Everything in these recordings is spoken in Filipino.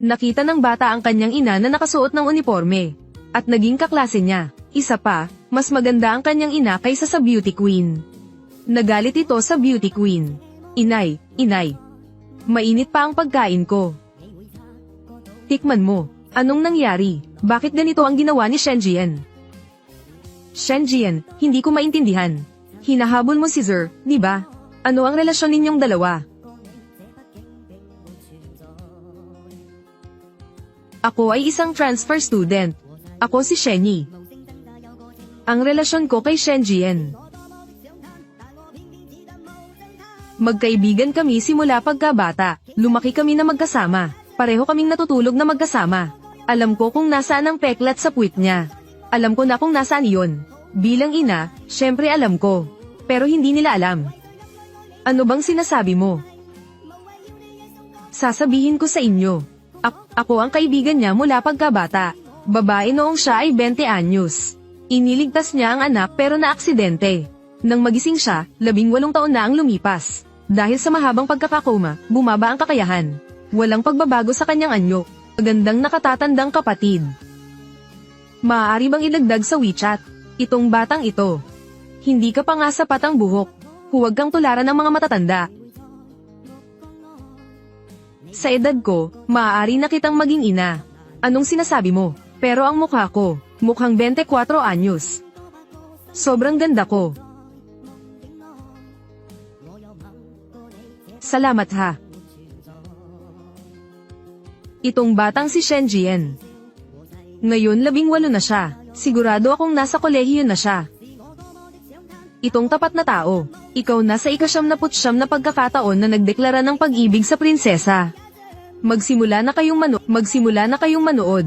Nakita ng bata ang kanyang ina na nakasuot ng uniforme. At naging kaklase niya. Isa pa, mas maganda ang kanyang ina kaysa sa beauty queen. Nagalit ito sa beauty queen. Inay, inay. Mainit pa ang pagkain ko. Tikman mo. Anong nangyari? Bakit ganito ang ginawa ni Shenjian? Shenjian, hindi ko maintindihan. Hinahabol mo si Zer, di ba? Ano ang relasyon ninyong dalawa? Ako ay isang transfer student. Ako si Shenyi. Ang relasyon ko kay Shenjian. Magkaibigan kami simula pagkabata. Lumaki kami na magkasama. Pareho kaming natutulog na magkasama. Alam ko kung nasaan ang peklat sa puwit niya. Alam ko na kung nasaan iyon. Bilang ina, syempre alam ko. Pero hindi nila alam. Ano bang sinasabi mo? Sasabihin ko sa inyo. Ak- ako ang kaibigan niya mula pagkabata. Babae noong siya ay 20 anyos. Iniligtas niya ang anak pero naaksidente. Nang magising siya, labing walong taon na ang lumipas. Dahil sa mahabang pagkakakoma, bumaba ang kakayahan. Walang pagbabago sa kanyang anyo. Magandang nakatatandang kapatid. Maaari bang ilagdag sa WeChat? Itong batang ito. Hindi ka pa nga sapat ang buhok. Huwag kang tularan ng mga matatanda. Sa edad ko, maaari na kitang maging ina. Anong sinasabi mo? Pero ang mukha ko, mukhang 24 anyos. Sobrang ganda ko. Salamat ha. Itong batang si Shenjian. Ngayon labing walo na siya. Sigurado akong nasa kolehiyo na siya. Itong tapat na tao, ikaw na sa ikasyam na putsyam na pagkakataon na nagdeklara ng pag-ibig sa prinsesa. Magsimula na kayong mano magsimula na kayong manood.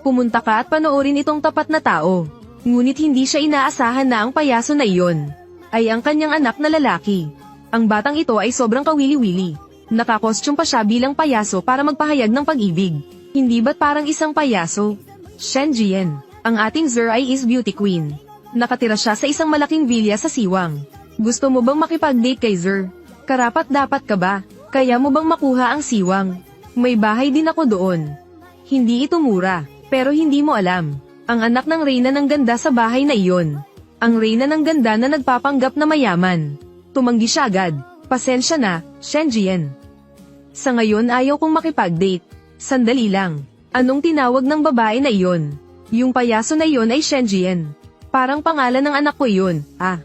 Pumunta ka at panoorin itong tapat na tao. Ngunit hindi siya inaasahan na ang payaso na iyon ay ang kanyang anak na lalaki. Ang batang ito ay sobrang kawili-wili. Nakakostyum pa siya bilang payaso para magpahayag ng pag-ibig. Hindi ba't parang isang payaso? Shenjian, ang ating Zer ay is beauty queen. Nakatira siya sa isang malaking villa sa Siwang. Gusto mo bang makipag-date kay Zer? Karapat dapat ka ba? Kaya mo bang makuha ang Siwang? May bahay din ako doon. Hindi ito mura, pero hindi mo alam. Ang anak ng reyna ng ganda sa bahay na iyon. Ang reyna ng ganda na nagpapanggap na mayaman. Tumanggi siya agad. Pasensya na, Shenjian. Sa ngayon ayaw kong makipag-date. Sandali lang. Anong tinawag ng babae na iyon? Yung payaso na iyon ay Shenjian. Parang pangalan ng anak ko iyon, ah.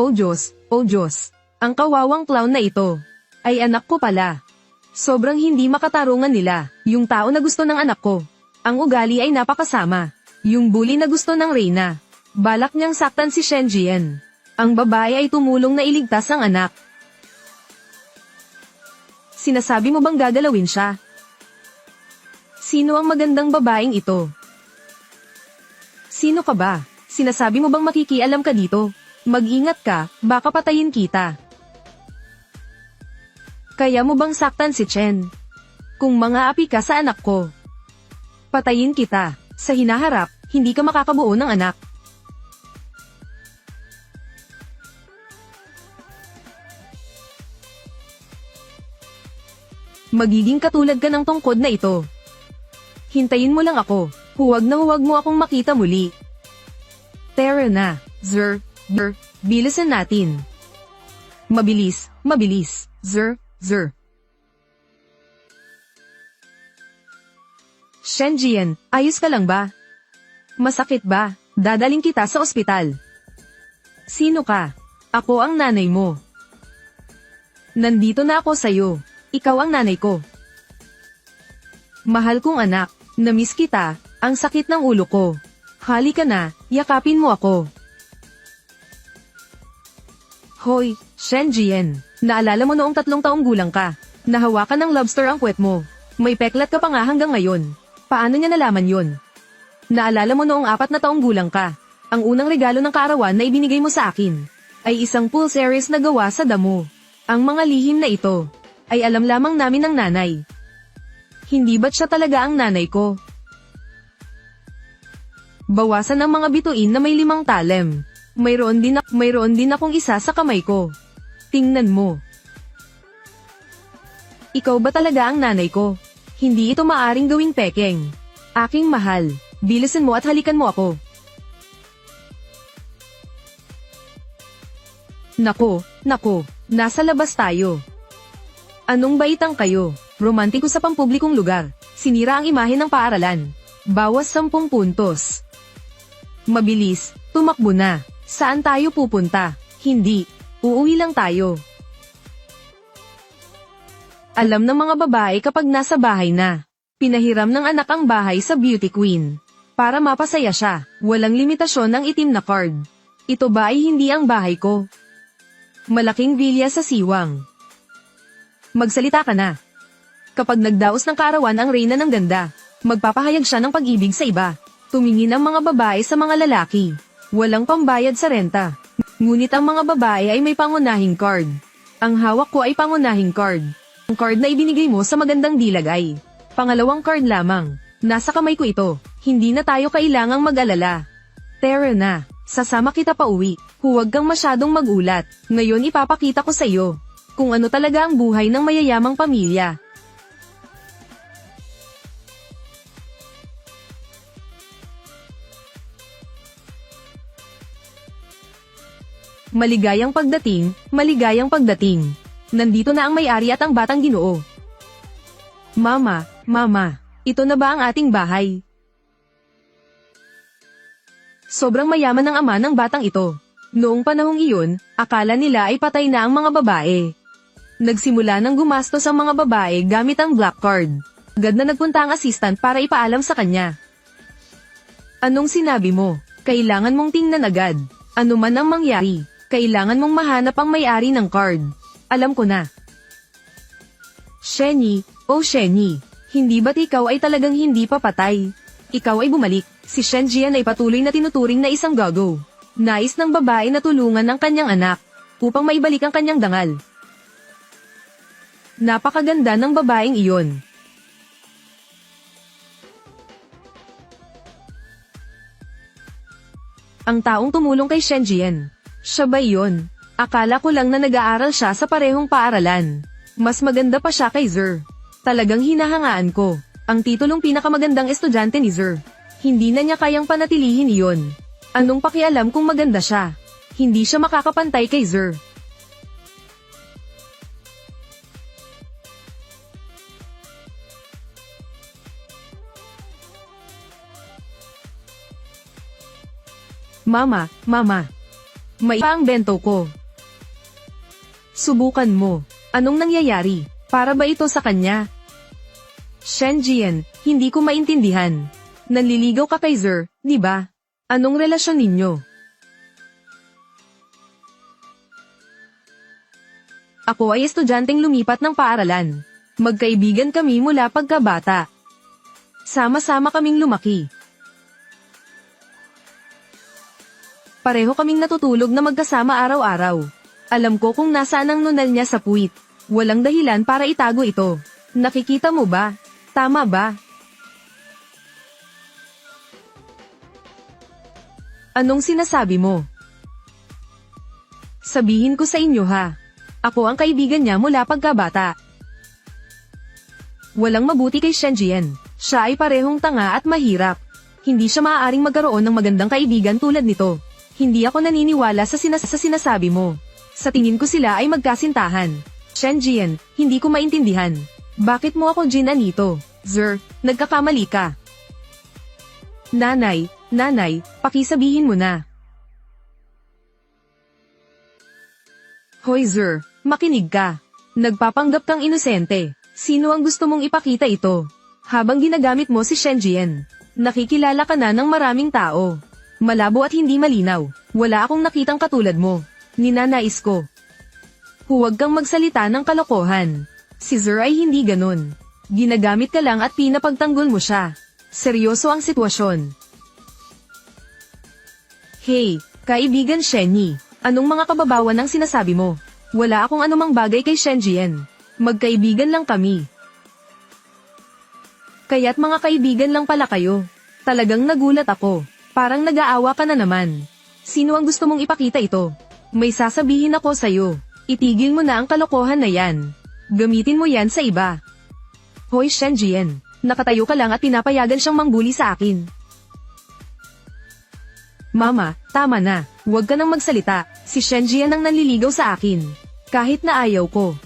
Oh Diyos, oh Diyos. Ang kawawang clown na ito. Ay anak ko pala. Sobrang hindi makatarungan nila, yung tao na gusto ng anak ko. Ang ugali ay napakasama. Yung bully na gusto ng Reyna. Balak niyang saktan si Shenjian. Ang babae ay tumulong na iligtas ang anak. Sinasabi mo bang gagalawin siya? Sino ang magandang babaeng ito? Sino ka ba? Sinasabi mo bang makikialam ka dito? Mag-ingat ka, baka patayin kita. Kaya mo bang saktan si Chen? Kung mga api ka sa anak ko. Patayin kita. Sa hinaharap, hindi ka makakabuo ng anak. Magiging katulad ka ng tungkod na ito. Hintayin mo lang ako. Huwag na huwag mo akong makita muli. Tara na, Zer, Zer, bilisan natin. Mabilis, mabilis, Zer, Zer. Shenjian, ayos ka lang ba? Masakit ba? Dadaling kita sa ospital. Sino ka? Ako ang nanay mo. Nandito na ako sa'yo. Ikaw ang nanay ko. Mahal kong anak, namiss kita, ang sakit ng ulo ko. Halika na, yakapin mo ako. Hoy, Shenjian, naalala mo noong tatlong taong gulang ka. Nahawakan ng lobster ang puwet mo. May peklat ka pa nga hanggang ngayon. Paano niya nalaman yon? Naalala mo noong apat na taong gulang ka. Ang unang regalo ng kaarawan na ibinigay mo sa akin ay isang pool na gawa sa damo. Ang mga lihim na ito ay alam lamang namin ng nanay. Hindi ba't siya talaga ang nanay ko? Bawasan ang mga bituin na may limang talem. Mayroon din, ak- mayroon din akong isa sa kamay ko. Tingnan mo. Ikaw ba talaga ang nanay ko? Hindi ito maaring gawing pekeng. Aking mahal, bilisan mo at halikan mo ako. Nako, nako, nasa labas tayo. Anong baitang kayo? Romantiko sa pampublikong lugar. Sinira ang imahe ng paaralan. Bawas 10 puntos. Mabilis, tumakbo na. Saan tayo pupunta? Hindi. Uuwi lang tayo. Alam ng mga babae kapag nasa bahay na. Pinahiram ng anak ang bahay sa beauty queen. Para mapasaya siya, walang limitasyon ng itim na card. Ito ba ay hindi ang bahay ko? Malaking vilya sa siwang. Magsalita ka na. Kapag nagdaos ng kaarawan ang reyna ng ganda, magpapahayag siya ng pag-ibig sa iba. Tumingin ang mga babae sa mga lalaki. Walang pambayad sa renta. Ngunit ang mga babae ay may pangunahing card. Ang hawak ko ay pangunahing card. Ang card na ibinigay mo sa magandang dilag ay pangalawang card lamang. Nasa kamay ko ito. Hindi na tayo kailangang mag-alala. Tara na. Sasama kita pa uwi. Huwag kang masyadong magulat. Ngayon ipapakita ko sa iyo kung ano talaga ang buhay ng mayayamang pamilya. Maligayang pagdating, maligayang pagdating. Nandito na ang may-ari at ang batang ginoo. Mama, mama, ito na ba ang ating bahay? Sobrang mayaman ng ama ng batang ito. Noong panahong iyon, akala nila ay patay na ang mga babae. Nagsimula ng gumastos ang mga babae gamit ang black card. Agad na nagpunta ang assistant para ipaalam sa kanya. Anong sinabi mo? Kailangan mong tingnan agad. Ano man ang mangyari, kailangan mong mahanap ang may-ari ng card. Alam ko na. Shenny, oh Shenny, hindi ba't ikaw ay talagang hindi pa patay? Ikaw ay bumalik, si Shen Jian ay patuloy na tinuturing na isang gago. Nais ng babae na tulungan ang kanyang anak, upang maibalik ang kanyang dangal. Napakaganda ng babaeng iyon. Ang taong tumulong kay Shen Jian. Siya ba yun? Akala ko lang na nag-aaral siya sa parehong paaralan. Mas maganda pa siya kay Zer. Talagang hinahangaan ko. Ang titulong pinakamagandang estudyante ni Zer. Hindi na niya kayang panatilihin iyon. Anong pakialam kung maganda siya? Hindi siya makakapantay kay Zer. Mama, mama. May pa ang bento ko. Subukan mo. Anong nangyayari? Para ba ito sa kanya? Shen Jian, hindi ko maintindihan. Nanliligaw ka kay Zer, di ba? Anong relasyon ninyo? Ako ay estudyanteng lumipat ng paaralan. Magkaibigan kami mula pagkabata. Sama-sama kaming lumaki. Pareho kaming natutulog na magkasama araw-araw. Alam ko kung nasaan ang nunal niya sa puwit. Walang dahilan para itago ito. Nakikita mo ba? Tama ba? Anong sinasabi mo? Sabihin ko sa inyo ha. Ako ang kaibigan niya mula pagkabata. Walang mabuti kay Shenjian. Siya ay parehong tanga at mahirap. Hindi siya maaaring magkaroon ng magandang kaibigan tulad nito. Hindi ako naniniwala sa, sinas sa sinasabi mo. Sa tingin ko sila ay magkasintahan. Shenjian, hindi ko maintindihan. Bakit mo ako ginanito? Zer, nagkakamali ka. Nanay, nanay, pakisabihin mo na. Hoy Zer, makinig ka. Nagpapanggap kang inosente. Sino ang gusto mong ipakita ito? Habang ginagamit mo si Shenjian, nakikilala ka na ng maraming tao. Malabo at hindi malinaw. Wala akong nakitang katulad mo. Ninanais ko. Huwag kang magsalita ng kalokohan. Si Zer ay hindi ganun. Ginagamit ka lang at pinapagtanggol mo siya. Seryoso ang sitwasyon. Hey, kaibigan Shenny, anong mga kababawan ang sinasabi mo? Wala akong anumang bagay kay Shenjian. Magkaibigan lang kami. Kaya't mga kaibigan lang pala kayo. Talagang nagulat ako. Parang nag-aawa ka na naman. Sino ang gusto mong ipakita ito? May sasabihin ako sa'yo. Itigil mo na ang kalokohan na yan. Gamitin mo yan sa iba. Hoy Shenjian, nakatayo ka lang at pinapayagan siyang mangbuli sa akin. Mama, tama na. Huwag ka nang magsalita. Si Shenjian ang nanliligaw sa akin. Kahit na ayaw ko.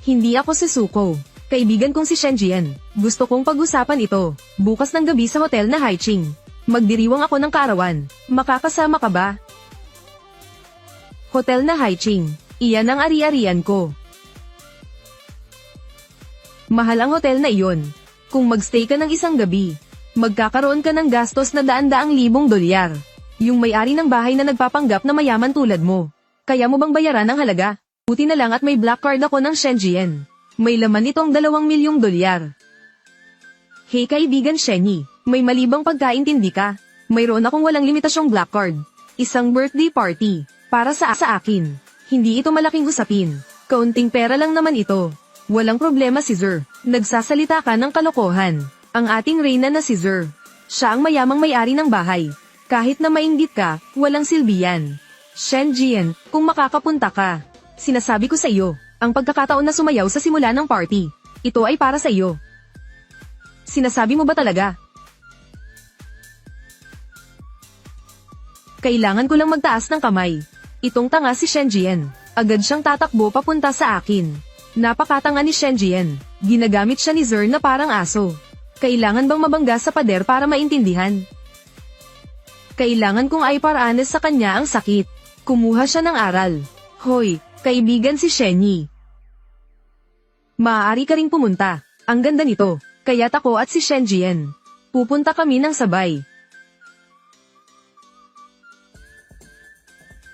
Hindi ako susuko. Kaibigan kong si Shenjian. Gusto kong pag-usapan ito. Bukas ng gabi sa hotel na Haiching. Magdiriwang ako ng karawan. Makakasama ka ba? Hotel na Haiching. Iyan ang ari-arian ko. Mahal ang hotel na iyon. Kung magstay ka ng isang gabi, magkakaroon ka ng gastos na daan-daang libong dolyar. Yung may-ari ng bahay na nagpapanggap na mayaman tulad mo. Kaya mo bang bayaran ang halaga? Buti na lang at may black card ako ng Shenzhen. May laman itong dalawang milyong dolyar. Hey kaibigan Shenny, may malibang pagkaintindi ka. Mayroon akong walang limitasyong black card. Isang birthday party. Para sa sa akin. Hindi ito malaking usapin. Kaunting pera lang naman ito. Walang problema si Zer. Nagsasalita ka ng kalokohan. Ang ating reyna na si Zer. Siya ang mayamang may-ari ng bahay. Kahit na mainggit ka, walang silbi yan. Shen Jian, kung makakapunta ka. Sinasabi ko sa iyo, ang pagkakataon na sumayaw sa simula ng party. Ito ay para sa iyo. Sinasabi mo ba talaga? Kailangan ko lang magtaas ng kamay. Itong tanga si Shenjian. Agad siyang tatakbo papunta sa akin. Napakatanga ni Shenjian. Ginagamit siya ni Zer na parang aso. Kailangan bang mabangga sa pader para maintindihan? Kailangan kong ay paranas sa kanya ang sakit. Kumuha siya ng aral. Hoy, kaibigan si Shenyi. Maaari ka ring pumunta. Ang ganda nito. Kaya't ako at si Shenjian. Pupunta kami ng sabay.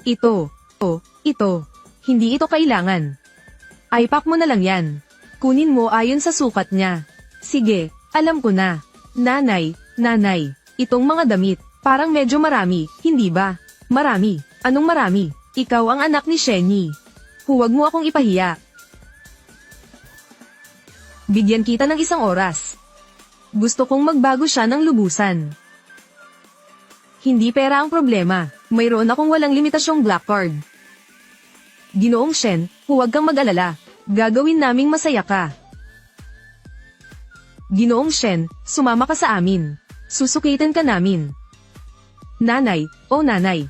Ito. O, ito. Hindi ito kailangan. Ipack mo na lang yan. Kunin mo ayon sa sukat niya. Sige, alam ko na. Nanay, nanay, itong mga damit, parang medyo marami, hindi ba? Marami. Anong marami? Ikaw ang anak ni Shenyi. Huwag mo akong ipahiya. Bigyan kita ng isang oras. Gusto kong magbago siya ng lubusan. Hindi pera ang problema. Mayroon akong walang limitasyong black card. Ginoong Shen, huwag kang mag-alala. Gagawin naming masaya ka. Ginoong Shen, sumama ka sa amin. Susukitin ka namin. Nanay, o nanay.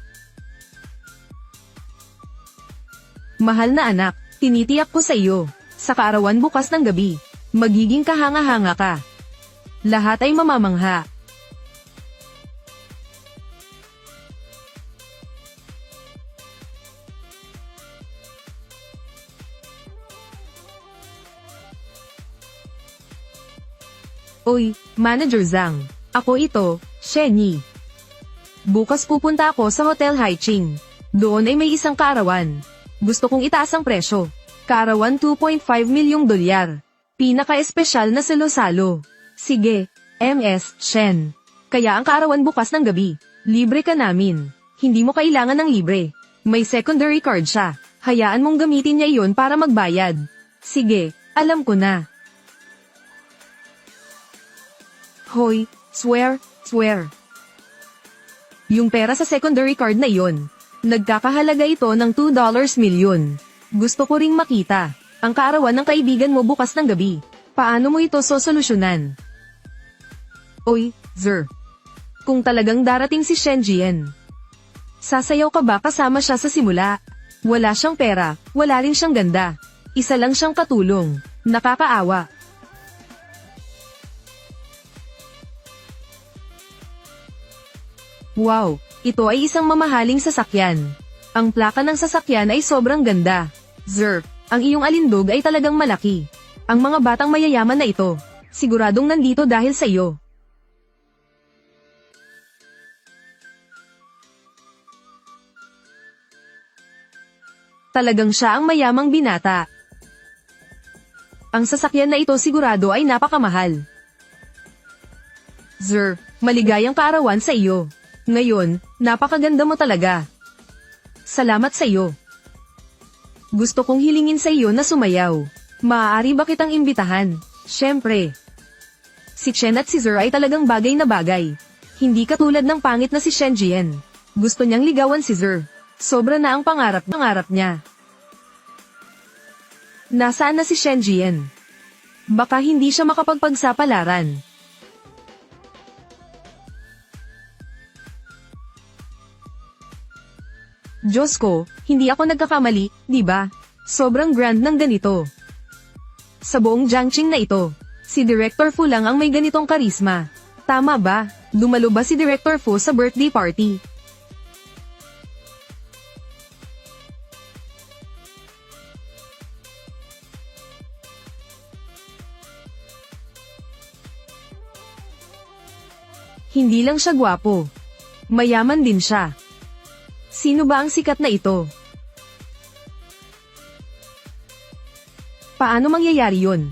Mahal na anak, tinitiyak ko sa iyo. Sa kaarawan bukas ng gabi, magiging kahanga-hanga ka. Lahat ay mamamangha. Oy, Manager Zhang. Ako ito, Shenyi. Bukas pupunta ako sa Hotel Haiching. Doon ay may isang kaarawan. Gusto kong itaas ang presyo. Kaarawan 2.5 milyong dolyar. Pinaka-espesyal na salo-salo. Sige, MS, Shen. Kaya ang kaarawan bukas ng gabi. Libre ka namin. Hindi mo kailangan ng libre. May secondary card siya. Hayaan mong gamitin niya iyon para magbayad. Sige, alam ko na. Hoy, swear, swear. Yung pera sa secondary card na iyon, nagkakahalaga ito ng $2 milyon. Gusto ko ring makita, ang kaarawan ng kaibigan mo bukas ng gabi. Paano mo ito sosolusyonan? Oy, Zer. Kung talagang darating si Shenjian, sasayaw ka ba kasama siya sa simula? Wala siyang pera, wala rin siyang ganda. Isa lang siyang katulong. Nakakaawa. Wow, ito ay isang mamahaling sasakyan. Ang plaka ng sasakyan ay sobrang ganda. Zer, ang iyong alindog ay talagang malaki. Ang mga batang mayayaman na ito, siguradong nandito dahil sa iyo. Talagang siya ang mayamang binata. Ang sasakyan na ito sigurado ay napakamahal. Zer, maligayang kaarawan sa iyo. Ngayon, napakaganda mo talaga. Salamat sa iyo. Gusto kong hilingin sa iyo na sumayaw. Maaari ba kitang imbitahan? Siyempre. Si Chen at si Zer ay talagang bagay na bagay. Hindi katulad ng pangit na si Shen Jian. Gusto niyang ligawan si Zer. Sobra na ang pangarap, pangarap niya. Nasaan na si Shen Jian? Baka hindi siya makapagpagsapalaran. Diyos ko, hindi ako nagkakamali, di ba? Sobrang grand ng ganito. Sa buong Jiangqing na ito, si Director Fu lang ang may ganitong karisma. Tama ba? Dumalo ba si Director Fu sa birthday party? Hindi lang siya gwapo. Mayaman din siya. Sino ba ang sikat na ito? Paano mangyayari yun?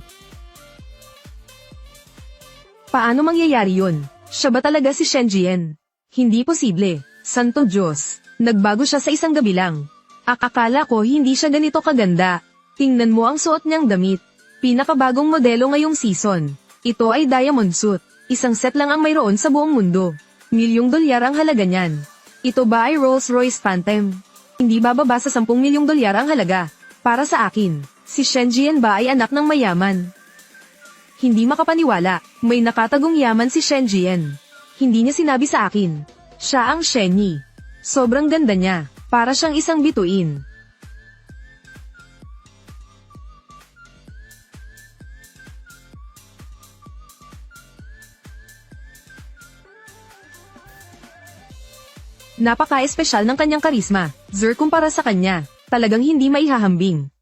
Paano mangyayari yun? Siya ba talaga si Shen Jian? Hindi posible. Santo Diyos. Nagbago siya sa isang gabi lang. Akakala ko hindi siya ganito kaganda. Tingnan mo ang suot niyang damit. Pinakabagong modelo ngayong season. Ito ay diamond suit. Isang set lang ang mayroon sa buong mundo. Milyong dolyar ang halaga niyan. Ito ba ay Rolls-Royce Phantom? Hindi bababa sa 10 milyong dolyar ang halaga. Para sa akin, si Shen Jian ba ay anak ng mayaman? Hindi makapaniwala, may nakatagong yaman si Shen Jian. Hindi niya sinabi sa akin. Siya ang Shen Yi. Sobrang ganda niya, para siyang isang bituin. Napaka-espesyal ng kanyang karisma, Zer kumpara sa kanya, talagang hindi maihahambing.